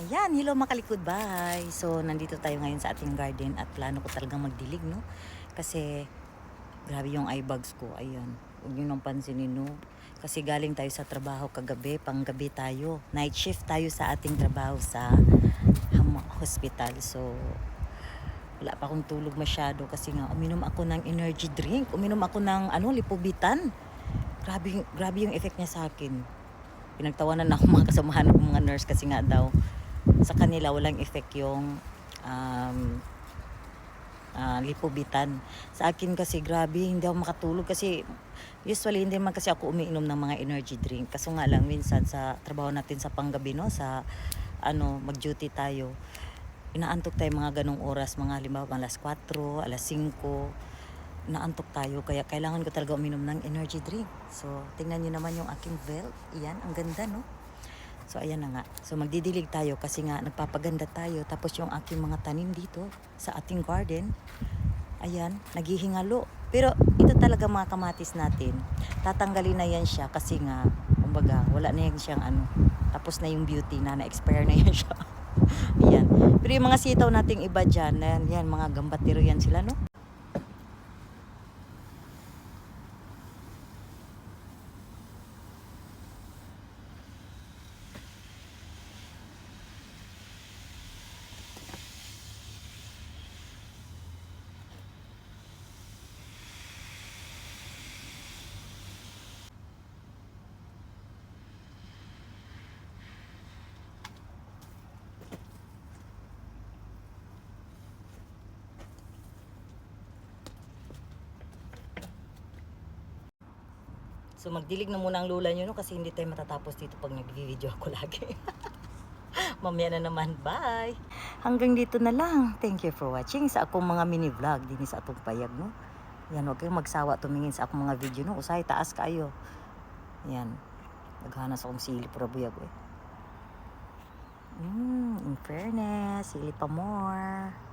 Ayan, hello makalikod, bye! So, nandito tayo ngayon sa ating garden at plano ko talagang magdilig, no? Kasi, grabe yung eye bags ko, ayan. Huwag nyo nang pansinin, no? Kasi galing tayo sa trabaho kagabi, panggabi tayo. Night shift tayo sa ating trabaho sa hospital. So, wala pa akong tulog masyado kasi nga uminom ako ng energy drink. Uminom ako ng ano, lipobitan. Grabe, grabe yung effect niya sa akin. Pinagtawanan na ako mga kasamahan ng mga nurse kasi nga daw sa kanila walang effect yung um, ah, lipobitan. Sa akin kasi grabe, hindi ako makatulog kasi usually hindi man kasi ako umiinom ng mga energy drink. Kaso nga lang minsan sa trabaho natin sa panggabi no, sa ano, mag-duty tayo. Inaantok tayo mga ganong oras, mga halimbawa alas 4, alas 5. Inaantok tayo kaya kailangan ko talaga uminom ng energy drink. So, tingnan niyo naman yung aking veil. Iyan, ang ganda no. So ayan na nga. So magdidilig tayo kasi nga nagpapaganda tayo. Tapos yung aking mga tanim dito sa ating garden, ayan, naghihingalo. Pero ito talaga mga kamatis natin. Tatanggalin na yan siya kasi nga, kumbaga, wala na yan siyang ano. Tapos na yung beauty na, na-expire na yan siya. ayan. Pero yung mga sitaw nating iba dyan, yan, yan mga gambatero yan sila, no? So magdilig na muna ang lula nyo no kasi hindi tayo matatapos dito pag nag-video ako lagi. Mamaya na naman. Bye! Hanggang dito na lang. Thank you for watching sa akong mga mini vlog din sa atong payag no. Yan, huwag kayong magsawa tumingin sa akong mga video no. Usay, taas kayo. Yan. Naghanas akong sili para buyag eh. Mm, in fairness, sili pa more.